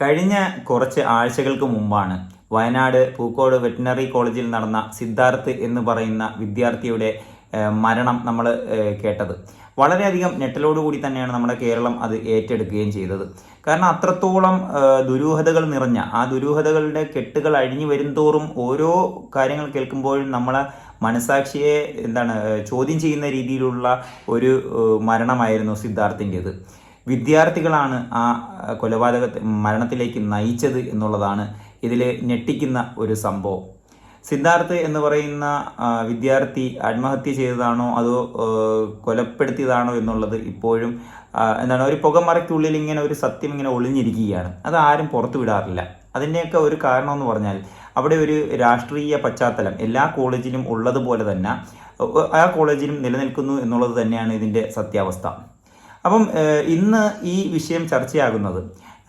കഴിഞ്ഞ കുറച്ച് ആഴ്ചകൾക്ക് മുമ്പാണ് വയനാട് പൂക്കോട് വെറ്റിനറി കോളേജിൽ നടന്ന സിദ്ധാർത്ഥ് എന്ന് പറയുന്ന വിദ്യാർത്ഥിയുടെ മരണം നമ്മൾ കേട്ടത്. വളരെയധികം ഞെട്ടലോടുകൂടി തന്നെയാണ് നമ്മുടെ കേരളം അത് ഏറ്റെടുക്കുകയും ചെയ്തത്. കാരണം അത്രത്തോളം ദുരൂഹതകൾ നിറഞ്ഞ ആ ദുരൂഹതകളുടെ കെട്ടുകൾ അഴിഞ്ഞു വരുംതോറും ഓരോ കാര്യങ്ങൾ കേൾക്കുമ്പോഴും നമ്മളെ മനസാക്ഷിയെ എന്താണ് ചോദ്യം ചെയ്യുന്ന രീതിയിലുള്ള ഒരു മരണമായിരുന്നു സിദ്ധാർത്ഥിന്റെത്. വിദ്യാർത്ഥികളാണ് ആ കൊലപാതക മരണത്തിലേക്ക് നയിച്ചത് എന്നുള്ളതാണ് ഇതിൽ ഞെട്ടിക്കുന്ന ഒരു സംഭവം. സിദ്ധാർത്ഥ് എന്ന് പറയുന്ന വിദ്യാർത്ഥി ആത്മഹത്യ ചെയ്തതാണോ അതോ കൊലപ്പെടുത്തിയതാണോ എന്നുള്ളത് ഇപ്പോഴും എന്താണ് ഒരു പുകമറയ്ക്കുള്ളിൽ ഇങ്ങനെ ഒരു സത്യം ഇങ്ങനെ ഒളിഞ്ഞിരിക്കുകയാണ്. അത് ആരും പുറത്തു വിടാറില്ല. അതിന്റെയൊക്കെ ഒരു കാരണം എന്ന് പറഞ്ഞാൽ അവിടെ ഒരു രാഷ്ട്രീയ പശ്ചാത്തലം എല്ലാ കോളേജിലും ഉള്ളതുപോലെ തന്നെ ആ കോളേജിലും നിലനിൽക്കുന്നു എന്നുള്ളത് തന്നെയാണ് ഇതിന്റെ സത്യാവസ്ഥ. അപ്പം ഇന്ന് ഈ വിഷയം ചർച്ചയാകുന്നത്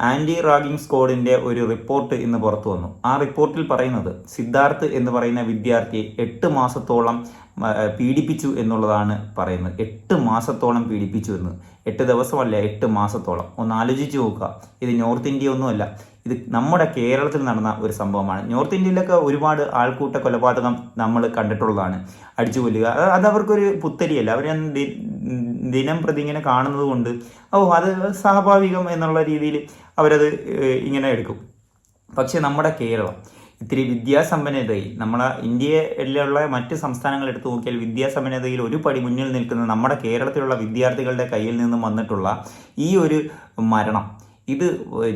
ആന്റി റാഗിംഗ് സ്ക്വാഡിന്റെ ഒരു റിപ്പോർട്ട് ഇന്ന് പുറത്തു വന്നു. ആ റിപ്പോർട്ടിൽ പറയുന്നത് സിദ്ധാർത്ഥ് എന്ന് പറയുന്ന വിദ്യാർത്ഥിയെ എട്ട് മാസത്തോളം പീഡിപ്പിച്ചു എന്നുള്ളതാണ് പറയുന്നത്. എട്ട് മാസത്തോളം പീഡിപ്പിച്ചു എന്ന്. എട്ട് ദിവസമല്ല എട്ട് മാസത്തോളം. ഒന്ന് ആലോചിച്ച് നോക്കുക. ഇത് നോർത്ത് ഇന്ത്യ ഒന്നുമല്ല. ഇത് നമ്മുടെ കേരളത്തിൽ നടന്ന ഒരു സംഭവമാണ്. നോർത്ത് ഇന്ത്യയിലൊക്കെ ഒരുപാട് ആൾക്കൂട്ട കൊലപാതകം നമ്മൾ കണ്ടിട്ടുള്ളതാണ്. അടിച്ചു കൊല്ലുക. അത് അവർക്കൊരു പുത്തരിയല്ല. അവർ ദിനം പ്രതി ഇങ്ങനെ കാണുന്നത് കൊണ്ട് ഓ അത് സ്വാഭാവികം എന്നുള്ള രീതിയിൽ അവരത് ഇങ്ങനെ എടുക്കും. പക്ഷേ നമ്മുടെ കേരളം ഇത്തിരി വിദ്യാസമ്പന്നതയിൽ നമ്മളെ ഇന്ത്യയിലുള്ള മറ്റ് സംസ്ഥാനങ്ങൾ എടുത്തു നോക്കിയാൽ വിദ്യാസമ്പന്നതയിൽ ഒരു പടി മുന്നിൽ നിൽക്കുന്ന നമ്മുടെ കേരളത്തിലുള്ള വിദ്യാർത്ഥികളുടെ കയ്യിൽ നിന്നും വന്നിട്ടുള്ള ഈ ഒരു മരണം ഇത്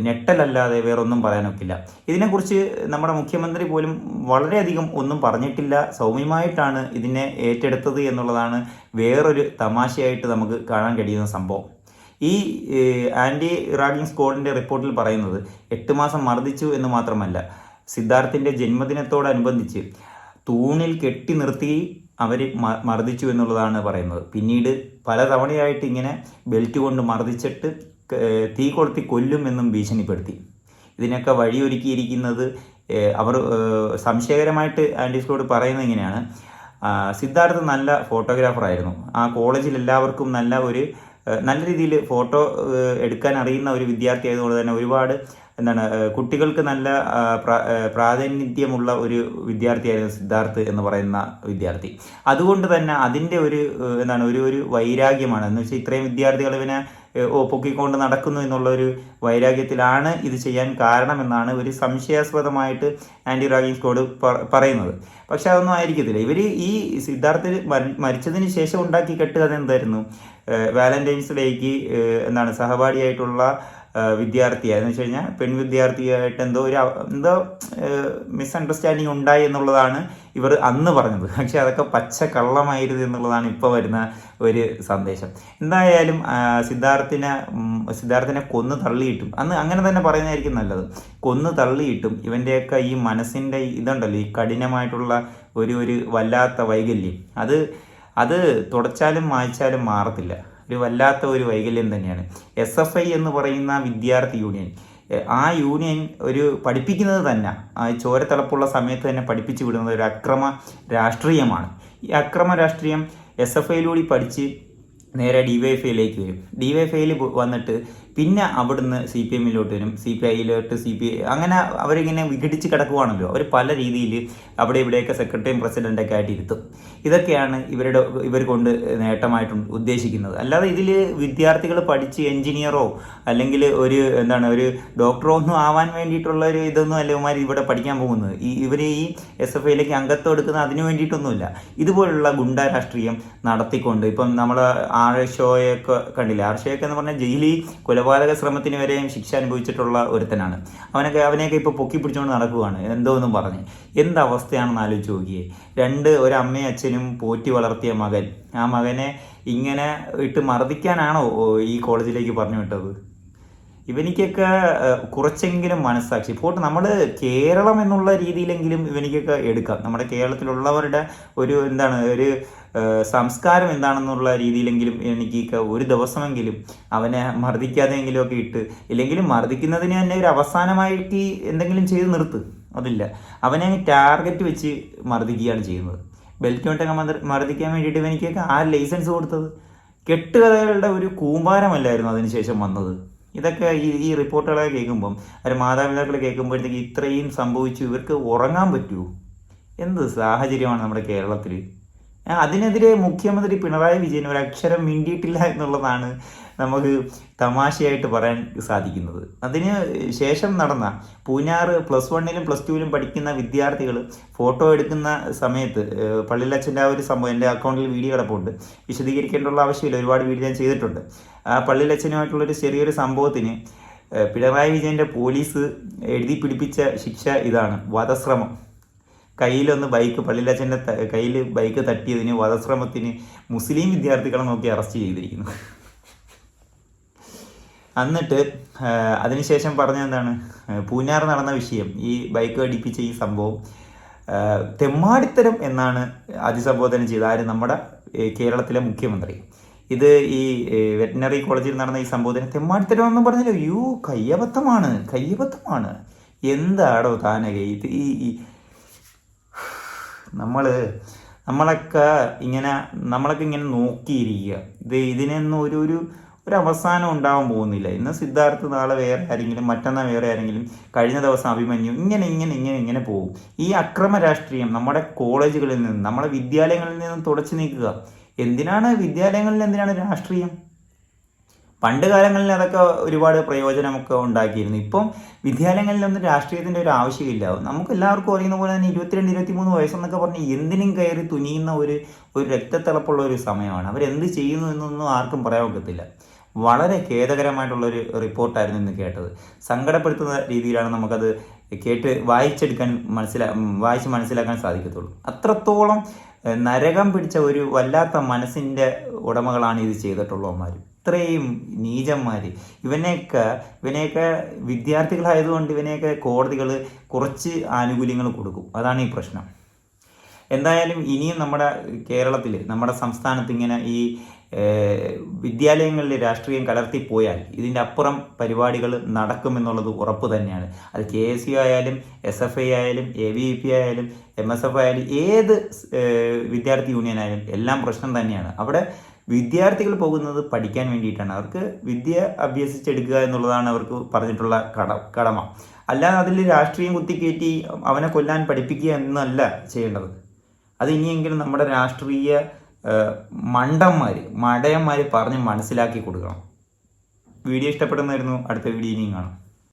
ഞെട്ടലല്ലാതെ വേറൊന്നും പറയാനൊക്കില്ല. ഇതിനെക്കുറിച്ച് നമ്മുടെ മുഖ്യമന്ത്രി പോലും വളരെയധികം ഒന്നും പറഞ്ഞിട്ടില്ല. സൗമ്യമായിട്ടാണ് ഇതിനെ ഏറ്റെടുത്തത് എന്നുള്ളതാണ് വേറൊരു തമാശയായിട്ട് നമുക്ക് കാണാൻ കഴിയുന്ന സംഭവം. ഈ ആന്റി ആന്റി റാഗിംഗ് സ്ക്വാഡിന്റെ റിപ്പോർട്ടിൽ പറയുന്നത് എട്ട് മാസം മർദ്ദിച്ചു എന്ന് മാത്രമല്ല സിദ്ധാർത്ഥിന്റെ ജന്മദിനത്തോടനുബന്ധിച്ച് തൂണിൽ കെട്ടി നിർത്തി അവർ മർദ്ദിച്ചു എന്നുള്ളതാണ് പറയുന്നത്. പിന്നീട് പലതവണയായിട്ട് ഇങ്ങനെ ബെൽറ്റ് കൊണ്ട് മർദ്ദിച്ചിട്ട് തീ കൊളുത്തി കൊല്ലും എന്നും ഭീഷണിപ്പെടുത്തി. ഇതിനൊക്കെ വഴിയൊരുക്കിയിരിക്കുന്നത് അവർ സംശയകരമായിട്ട് ആന്റി സ്കോഡ് പറയുന്നത് ഇങ്ങനെയാണ്. സിദ്ധാർത്ഥ് നല്ല ഫോട്ടോഗ്രാഫർ ആയിരുന്നു. ആ കോളേജിൽ എല്ലാവർക്കും നല്ല ഒരു നല്ല രീതിയിൽ ഫോട്ടോ എടുക്കാൻ അറിയുന്ന ഒരു വിദ്യാർത്ഥി ആയതുകൊണ്ട് തന്നെ ഒരുപാട് എന്താണ് കുട്ടികൾക്ക് നല്ല പ്രാതിനിധ്യമുള്ള ഒരു വിദ്യാർത്ഥിയായിരുന്നു സിദ്ധാർത്ഥ് എന്ന് പറയുന്ന വിദ്യാർത്ഥി. അതുകൊണ്ട് തന്നെ അതിന്റെ ഒരു എന്താണ് ഒരു ഒരു വൈരാഗ്യമാണ്. എന്ന് വെച്ചാൽ ഇത്രയും വിദ്യാർത്ഥികൾ ഇവനെ ഓ പൊക്കിക്കൊണ്ട് നടക്കുന്നു എന്നുള്ള ഒരു വൈരാഗ്യത്തിലാണ് ഇത് ചെയ്യാൻ കാരണമെന്നാണ് ഒരു സംശയാസ്പദമായിട്ട് ആന്റി റാഗിങ് സ്കോഡ് പറയുന്നത്. പക്ഷെ അതൊന്നും ആയിരിക്കത്തില്ല. ഇവർ ഈ സിദ്ധാർത്ഥ് മരിച്ചതിന് ശേഷം ഉണ്ടാക്കി കെട്ടുക അതെന്തായിരുന്നു വാലന്റൈൻസ് ഡേക്ക് എന്താണ് സഹപാഠിയായിട്ടുള്ള എന്ന് വെച്ച് കഴിഞ്ഞാൽ പെൺ വിദ്യാർത്ഥിയായിട്ട് എന്തോ ഒരു എന്തോ മിസ്അണ്ടർസ്റ്റാൻഡിങ് ഉണ്ടായി എന്നുള്ളതാണ് ഇവർ അന്ന് പറഞ്ഞത്. പക്ഷെ അതൊക്കെ പച്ച കള്ളമായിരുന്നു എന്നുള്ളതാണ് ഇപ്പോൾ വരുന്ന ഒരു സന്ദേശം. എന്തായാലും സിദ്ധാർത്ഥിനെ സിദ്ധാർത്ഥിനെ കൊന്നു തള്ളിയിട്ടും അന്ന് അങ്ങനെ തന്നെ പറയുന്നതായിരിക്കും നല്ലത്. കൊന്നു തള്ളിയിട്ടും ഇവന്റെയൊക്കെ ഈ മനസ്സിന്റെ ഇതുണ്ടല്ലോ ഈ കഠിനമായിട്ടുള്ള ഒരു ഒരു വല്ലാത്ത വൈകല്യം. അത് അത് തുടച്ചാലും മായ്ച്ചാലും മാറത്തില്ല. ഒരു വല്ലാത്ത ഒരു വൈകല്യം തന്നെയാണ്. എസ് എഫ് ഐ എന്ന് പറയുന്ന വിദ്യാർത്ഥി യൂണിയൻ ആ യൂണിയൻ ഒരു പഠിപ്പിക്കുന്നത് തന്നെ ആ ചോരത്തിളപ്പുള്ള സമയത്ത് തന്നെ പഠിപ്പിച്ചു വിടുന്നത് ഒരു അക്രമ രാഷ്ട്രീയമാണ്. ഈ അക്രമ രാഷ്ട്രീയം എസ് എഫ് ഐയിലൂടെ പഠിച്ച് നേരെ ഡി വൈ എഫ് ഐയിലേക്ക് വരും. ഡി വൈ എഫ് ഐയിൽ വന്നിട്ട് പിന്നെ അവിടുന്ന് സി പി എമ്മിലോട്ട് വരും. സി പി ഐയിലോട്ട് സി പി അങ്ങനെ അവരിങ്ങനെ വിഘടിച്ച് കിടക്കുവാണല്ലോ. അവർ പല രീതിയിൽ അവിടെ ഇവിടെയൊക്കെ സെക്രട്ടറിയും പ്രസിഡന്റൊക്കെ ആയിട്ട് ഇരുത്തും. ഇതൊക്കെയാണ് ഇവരുടെ ഇവർ കൊണ്ട് നേട്ടമായിട്ട് ഉദ്ദേശിക്കുന്നത്. അല്ലാതെ ഇതിൽ വിദ്യാർത്ഥികൾ പഠിച്ച് എഞ്ചിനീയറോ അല്ലെങ്കിൽ ഒരു എന്താണ് ഒരു ഡോക്ടറോ ഒന്നും ആവാൻ വേണ്ടിയിട്ടുള്ള ഒരു ഇതൊന്നും അല്ല ഇവന്മാർ ഇവിടെ പഠിക്കാൻ പോകുന്നത്. ഈ ഇവർ ഈ എസ് എഫ് ഐയിലേക്ക് അംഗത്വം എടുക്കുന്ന അതിന് വേണ്ടിയിട്ടൊന്നുമില്ല. ഇതുപോലുള്ള ഗുണ്ടാ രാഷ്ട്രീയം നടത്തിക്കൊണ്ട് ഇപ്പം നമ്മൾ ആർഷോയൊക്കെ കണ്ടില്ല? ആർഷോയൊക്കെ എന്ന് പറഞ്ഞാൽ ജയിലിൽ കൊലപാതക ശ്രമത്തിന് വരെയും ശിക്ഷ അനുഭവിച്ചിട്ടുള്ള ഒരുത്തനാണ്. അവനൊക്കെ അവനെയൊക്കെ ഇപ്പോൾ പൊക്കി പിടിച്ചുകൊണ്ട് നടക്കുകയാണ് എന്തോ എന്നും പറഞ്ഞ്. എന്തവസ്ഥയാണെന്ന് ആലോചിച്ച് നോക്കിയേ. രണ്ട് ഒരമ്മയും അച്ഛനും പോറ്റി വളർത്തിയ മകൻ. ആ മകനെ ഇങ്ങനെ ഇട്ട് മർദ്ദിക്കാനാണോ ഈ കോളേജിലേക്ക് പറഞ്ഞു വിട്ടത്? ഇവനിക്കൊക്കെ കുറച്ചെങ്കിലും മനസ്സാക്ഷി. ഇപ്പോൾ നമ്മൾ കേരളം എന്നുള്ള രീതിയിലെങ്കിലും ഇവനിക്കൊക്കെ എടുക്കാം. നമ്മുടെ കേരളത്തിലുള്ളവരുടെ ഒരു എന്താണ് ഒരു സംസ്കാരം എന്താണെന്നുള്ള രീതിയിലെങ്കിലും എനിക്കൊക്കെ ഒരു ദിവസമെങ്കിലും അവനെ മർദ്ദിക്കാതെങ്കിലും ഒക്കെ ഇട്ട് ഇല്ലെങ്കിലും മർദ്ദിക്കുന്നതിന് തന്നെ ഒരു അവസാനമായിട്ട് എന്തെങ്കിലും ചെയ്ത് നിർത്ത്. അതില്ല. അവനെ ടാർഗറ്റ് വെച്ച് മർദ്ദിക്കുകയാണ് ചെയ്യുന്നത്. ബെൽറ്റ് കൊണ്ടൊക്കെ മർദ്ദ- മർദ്ദിക്കാൻ വേണ്ടിയിട്ട് ഇവനിക്കൊക്കെ ആ ലൈസൻസ് കൊടുത്തത്. കെട്ടുകഥകളുടെ ഒരു കൂമ്പാരമല്ലായിരുന്നു അതിനുശേഷം വന്നത്. ഇതൊക്കെ ഈ ഈ റിപ്പോർട്ടുകളൊക്കെ കേൾക്കുമ്പം അവർ മാതാപിതാക്കൾ കേൾക്കുമ്പോഴത്തേക്ക് ഇത്രയും സംഭവിച്ചു ഇവർക്ക് ഉറങ്ങാൻ പറ്റുമോ എന്ത് സാഹചര്യമാണ് നമ്മുടെ കേരളത്തിൽ അതിനെതിരെ മുഖ്യമന്ത്രി പിണറായി വിജയൻ ഒരു അക്ഷരം മിണ്ടിയിട്ടില്ല എന്നുള്ളതാണ് നമുക്ക് തമാശയായിട്ട് പറയാൻ സാധിക്കുന്നത്. അതിന് ശേഷം നടന്ന പൂഞ്ഞാറ് പ്ലസ് വണ്ണിലും പ്ലസ് ടുവിലും പഠിക്കുന്ന വിദ്യാർത്ഥികൾ ഫോട്ടോ എടുക്കുന്ന സമയത്ത് പള്ളിയിലച്ഛന്റെ ആ ഒരു സംഭവം എന്റെ അക്കൗണ്ടിൽ വീഡിയോ കിടപ്പുണ്ട്. വിശദീകരിക്കേണ്ടുള്ള ആവശ്യമില്ല ഒരുപാട് വീഡിയോ ഞാൻ ചെയ്തിട്ടുണ്ട്. ആ പള്ളിയിലച്ഛനുമായിട്ടുള്ളൊരു ചെറിയൊരു സംഭവത്തിന് പിണറായി വിജയന്റെ പോലീസ് എഴുതി പിടിപ്പിച്ച ശിക്ഷ ഇതാണ് വധശ്രമം. കയ്യിലൊന്ന് ബൈക്ക് പള്ളിയിലച്ഛന്റെ കയ്യിൽ ബൈക്ക് തട്ടിയതിന് വധശ്രമത്തിന് മുസ്ലിം വിദ്യാർത്ഥികളെ നോക്കി അറസ്റ്റ് ചെയ്തിരിക്കുന്നു. എന്നിട്ട് അതിനുശേഷം പറഞ്ഞ എന്താണ്? ആ, പൂഞ്ഞാറ് നടന്ന വിഷയം ഈ ബൈക്ക് അടിപ്പിച്ച ഈ സംഭവം തെമ്മാടിത്തരം എന്നാണ് അതിസംബോധന ചെയ്ത ആര്? നമ്മുടെ കേരളത്തിലെ മുഖ്യമന്ത്രി. ഇത് ഈ വെറ്റിനറി കോളേജിൽ നടന്ന ഈ സംബോധന തെമ്മാടിത്തരം എന്ന് പറഞ്ഞല്ലോ. യു കയ്യബദ്ധമാണ് കയ്യബദ്ധമാണ്. എന്താടോ താനകെ ഇത് ഈ നമ്മൾ നമ്മളൊക്കെ ഇങ്ങനെ നമ്മളൊക്കെ ഇങ്ങനെ നോക്കിയിരിക്കുക. ഇത് ഇതിനൊന്നും ഒരു ഒരു ഒരു അവസാനം ഉണ്ടാവാൻ പോകുന്നില്ല. ഇന്ന് സിദ്ധാർത്ഥ നാളെ വേറെ ആരെങ്കിലും മറ്റന്നാൾ വേറെ ആരെങ്കിലും കഴിഞ്ഞ ദിവസം അഭിമന്യു ഇങ്ങനെ ഇങ്ങനെ ഇങ്ങനെ ഇങ്ങനെ പോകും. ഈ അക്രമ രാഷ്ട്രീയം നമ്മുടെ കോളേജുകളിൽ നിന്ന് നമ്മുടെ വിദ്യാലയങ്ങളിൽ നിന്ന് തുടച്ചു നീക്കുക. എന്തിനാണ് വിദ്യാലയങ്ങളിൽ എന്തിനാണ് രാഷ്ട്രീയം? പണ്ട് കാലങ്ങളിൽ അതൊക്കെ ഒരുപാട് പ്രയോജനമൊക്കെ ഉണ്ടാക്കിയിരുന്നു. ഇപ്പം വിദ്യാലയങ്ങളിലൊന്നും രാഷ്ട്രീയത്തിന്റെ ഒരു ആവശ്യമില്ല. നമുക്ക് എല്ലാവർക്കും അറിയുന്ന പോലെ തന്നെ ഇരുപത്തിരണ്ട് ഇരുപത്തിമൂന്ന് വയസ്സെന്നൊക്കെ പറഞ്ഞ് എന്തിനും കയറി തുനിയുന്ന ഒരു ഒരു രക്തത്തിളപ്പുള്ള ഒരു സമയമാണ്. അവരെന്ത് ചെയ്യുന്നു എന്നൊന്നും ആർക്കും പറയാൻ ഒക്കത്തില്ല. വളരെ ഖേദകരമായിട്ടുള്ളൊരു റിപ്പോർട്ടായിരുന്നു ഇന്ന് കേട്ടത്. സങ്കടപ്പെടുത്തുന്ന രീതിയിലാണ് നമുക്കത് കേട്ട് വായിച്ചെടുക്കാൻ മനസ്സിലാ വായിച്ച് മനസ്സിലാക്കാൻ സാധിക്കത്തുള്ളൂ. അത്രത്തോളം നരകം പിടിച്ച ഒരു വല്ലാത്ത മനസ്സിന്റെ ഉടമകളാണ് ഇത് ചെയ്തിട്ടുള്ളവന്മാർ ഇത്രയും നീചന്മാർ ഇവനെയൊക്കെ ഇവനെയൊക്കെ വിദ്യാർത്ഥികളായതുകൊണ്ട് ഇവനെയൊക്കെ കോടതികൾ കുറച്ച് ആനുകൂല്യങ്ങൾ കൊടുക്കും. അതാണ് ഈ പ്രശ്നം. എന്തായാലും ഇനിയും നമ്മുടെ കേരളത്തിൽ നമ്മുടെ സംസ്ഥാനത്ത് ഇങ്ങനെ ഈ വിദ്യാലയങ്ങളിൽ രാഷ്ട്രീയം കലർത്തിപ്പോയാൽ ഇതിന്റെ അപ്പുറം പരിപാടികൾ നടക്കുമെന്നുള്ളത് ഉറപ്പ് തന്നെയാണ്. അത് കെ എസ് യു ആയാലും എസ് എഫ് ഐ ആയാലും എ വി പി ആയാലും എം എസ് എഫ് ആയാലും ഏത് വിദ്യാർത്ഥി യൂണിയൻ ആയാലും എല്ലാം പ്രശ്നം തന്നെയാണ്. അവിടെ വിദ്യാർത്ഥികൾ പോകുന്നത് പഠിക്കാൻ വേണ്ടിയിട്ടാണ്. അവർക്ക് വിദ്യ അഭ്യസിച്ചെടുക്കുക എന്നുള്ളതാണ് അവർക്ക് പറഞ്ഞിട്ടുള്ള കട കടമ. അല്ലാതെ അതിൽ രാഷ്ട്രീയം കുത്തിക്കയറ്റി അവനെ കൊല്ലാൻ പഠിപ്പിക്കുക എന്നല്ല ചെയ്യേണ്ടത്. അത് ഇനിയെങ്കിലും നമ്മുടെ രാഷ്ട്രീയ മണ്ടന്മാർ മടയന്മാർ പറഞ്ഞ് മനസ്സിലാക്കി കൊടുക്കണം. വീഡിയോ ഇഷ്ടപ്പെടുന്നതായിരുന്നു. അടുത്ത വീഡിയോ ഇനിയും കാണാം.